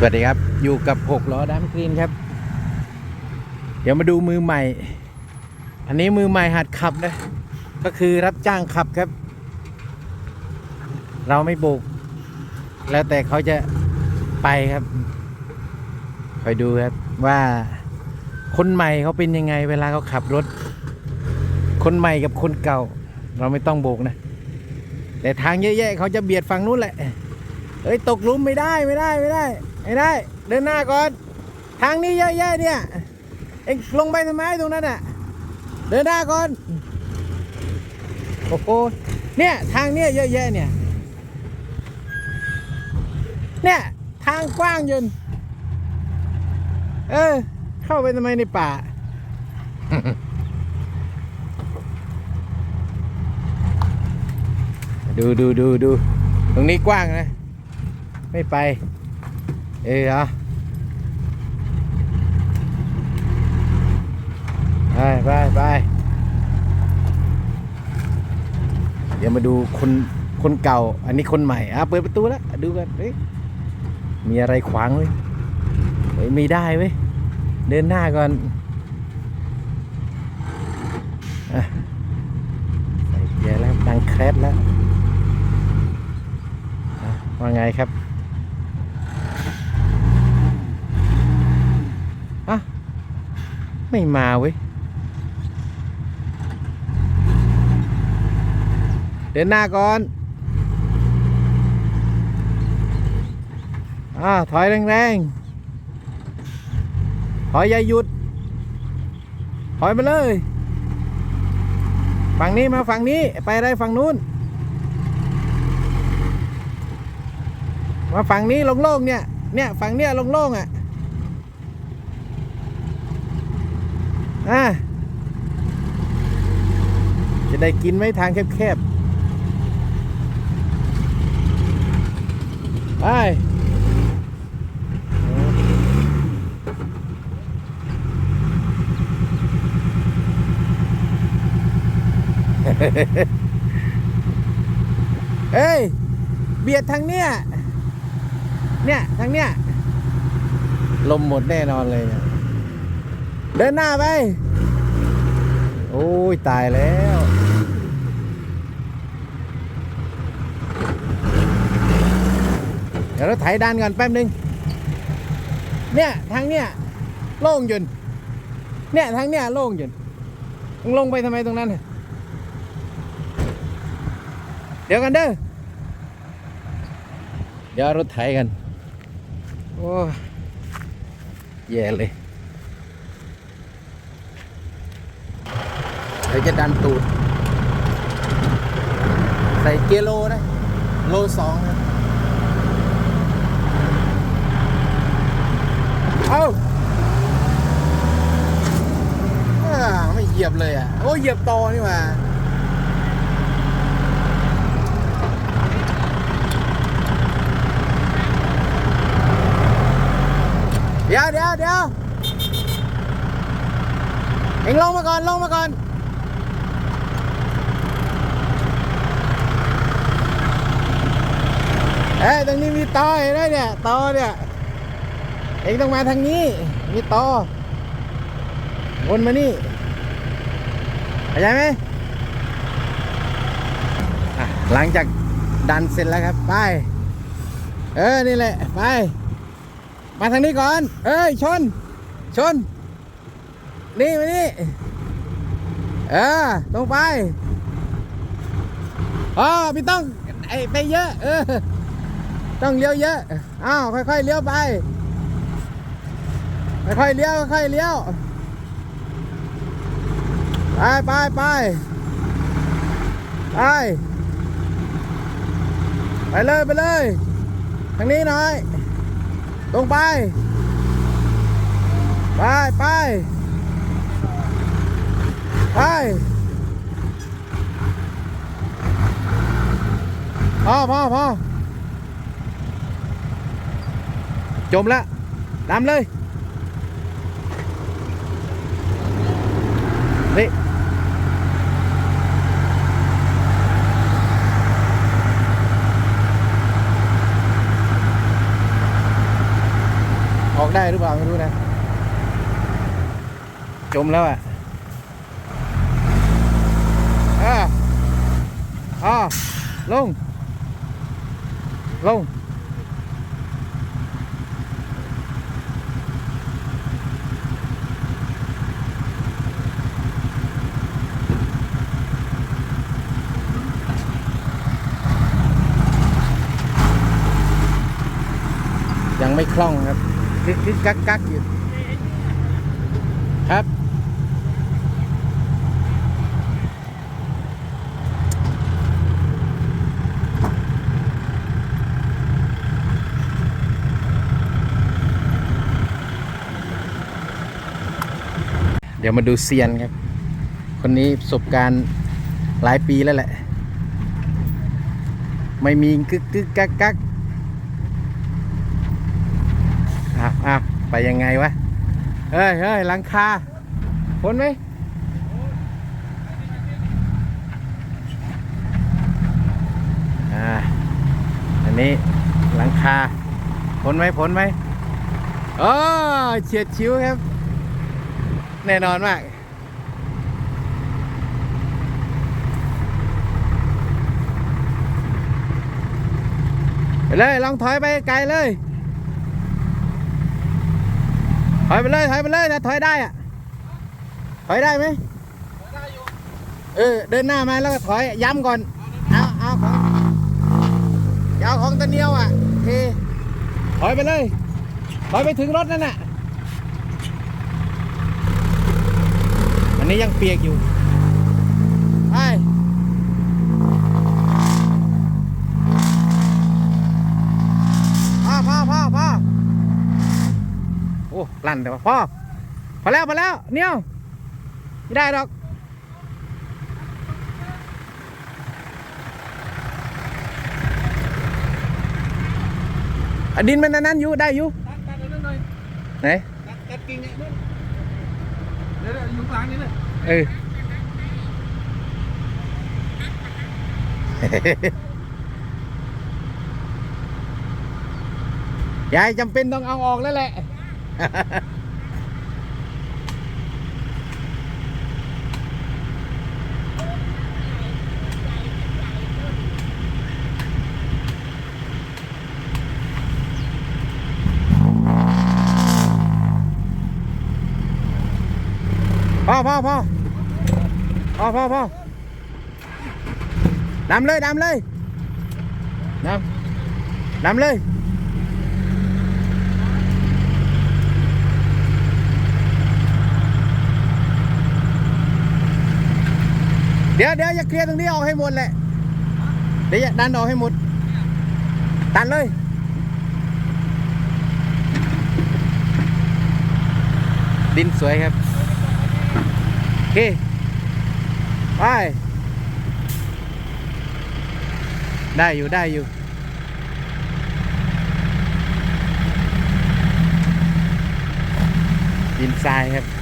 สวัสดีครับ อยู่กับหกล้อดัมกรีนครับ เดี๋ยวมาดูมือใหม่ อันนี้มือใหม่หัดขับนะ ก็คือรับจ้างขับครับ เราไม่โบก แล้วแต่เขาจะไปครับ คอยดูครับว่าคนใหม่เขาเป็นยังไง เวลาเขาขับรถ คนใหม่กับคนเก่า เราไม่ต้องโบกนะ แต่ทางเยอะๆเขาจะเบียดฝั่งนู้นแหละเฮ้ยตกลุมไม่ได้ไม่ได้ไม่ได้ ไม่ได้ เดินหน้าก่อน ทางนี้เยอะแยะเนี่ย เอ็งลงไปทำไมตรงนั้นอะ เดินหน้าก่อน โอ้โห เนี่ย ทางเนี้ยเยอะแยะเนี่ย เนี่ย ทางกว้างจนเออ เข้าไปทำไมในป่าดูดูดูดูตรงนี้กว้างนะ ไม่ไป เออเอาไปไปไปเดี๋ยวมาดูคนคนเก่า อันนี้คนใหม่อะเปิดประตูแล้วดูกันเฮ้ยมีอะไรขวางเว้ยเฮ้ยมีได้เว้ยเดินหน้าก่อนอะใส่เกียร์แล้วดังแครดแล้วว่าไงครับ อะ ไม่มาเว้ย เดินหน้าก่อน อ่า ถอยแรงๆ ถอยอย่าหยุด ถอยมาเลย ฝั่งนี้มาฝั่งนี้ ไปอะไรฝั่งนู้น มาฝั่งนี้ลงโล่งเนี่ย เนี่ย ฝั่งเนี้ยลงโล่งอะ อะจะได้กินไหมทางแคบๆ ไปเฮ้ย เบียดทางเนี้ย เนี่ย ทางเนี้ย ลมหมดแน่นอนเลยเนี่ย เดินหน้าไป โอ้ย ตายแล้วเดี๋ยวเราไถดันก่อนแป๊บนึง เนี่ยทางเนี้ยโล่งจนเนี่ยทางเนี้ยโล่งจนมึงลงไปทำไมตรงนั้น เดี๋ยวกันเด้อ เดี๋ยวรถไถกัน โอ้ยแย่เลย เดี๋ยวจะดันตูด ใส่เกียร์โลนะ โลสองนะเอาอ่าไม่เหยียบเลยอะ โอ้เหยียบตอนี่หว่าเดี๋ยวเดี๋ยวเดี๋ยวเอ็งลงมาก่อน ลงมาก่อน เอ้ยตรงนี้มีตอเห็นไหมเนี่ยตอเนี่ยเองต้องมาทางนี้ มีตอวนมานี่เข้าใจไหมหลังจากดันเสร็จแล้วครับ ไป เออ นี่แหละ ไป มาทางนี้ก่อน เอ้ย ชน ชน นี่มานี่ เออ ตรงไป อ๋อพี่ต้อง ไอไปเยอะ เออ ต้องเลี้ยวเยอะ อ้าวค่อยๆเลี้ยวไป ค่อยๆเลี้ยวค่อยๆเลี้ยว ไปไปไปไป ไปเลยไปเลย ทางนี้หน่อย ตรงไป ไปไปไปพอพอพอ จมแล้วดำเลยนี่ออกได้หรือเปล่าไม่รู้นะ จมแล้วอะอ่าอ่าลง ลง ยังไม่คล่องครับคึกคึกกักกักอยู่ครับ เดี๋ยวมาดูเซียนครับ คนนี้ประสบการณ์หลายปีแล้วแหละ ไม่มีกึกกึกกักกัก อ้าวไปยังไงวะ เฮ้ยเฮ้ยหลังคาพ้นไหมอันนี้หลังคาพ้นไหมพ้นไหมโอ้เฉียดชิวครับ แน่นอนมากไปเลยลองถอยไปไกลเลย ถอยไปเลยถอยไปเลยนะถอยได้อะถอยได้ไหมเออเดินหน้ามาแล้วก็ถอยย้ำก่อนเอาเอาของยาเอาของตะเนียวอะโอเคถอยไปเลยถอยไปถึงรถนั่นน่ะอันนี้ยังเปียกอยู่ไปพ่อพ่อพ่อพ่อ โอ้ลั่นแต่ว่าพ่อพอแล้วพอแล้วเนี่ยวไม่ได้หรอกอะดินมันอันนั้นอยู่ได้อยู่ตัดตัดเอาเรื่องหน่อยไหนตัดตัดกิ่งไอ้นู่นเดี๋ยวเดี๋ยวอยู่ข้างหลังนี่เลยเออยายจำเป็นต้องเอาออกแล้วแหละ พ่อพ่อพ่อพ่อพ่อพ่อดำเลยดำเลยดำดำเลย เดี๋ยวเดี๋ยวอย่าเคลียร์ตรงนี้ออกให้หมดแหละ เดี๋ยวอย่าดันออกให้หมด ตัดเลย ดินสวยครับ โอเค ไป ได้อยู่ได้อยู่ดินทรายครับ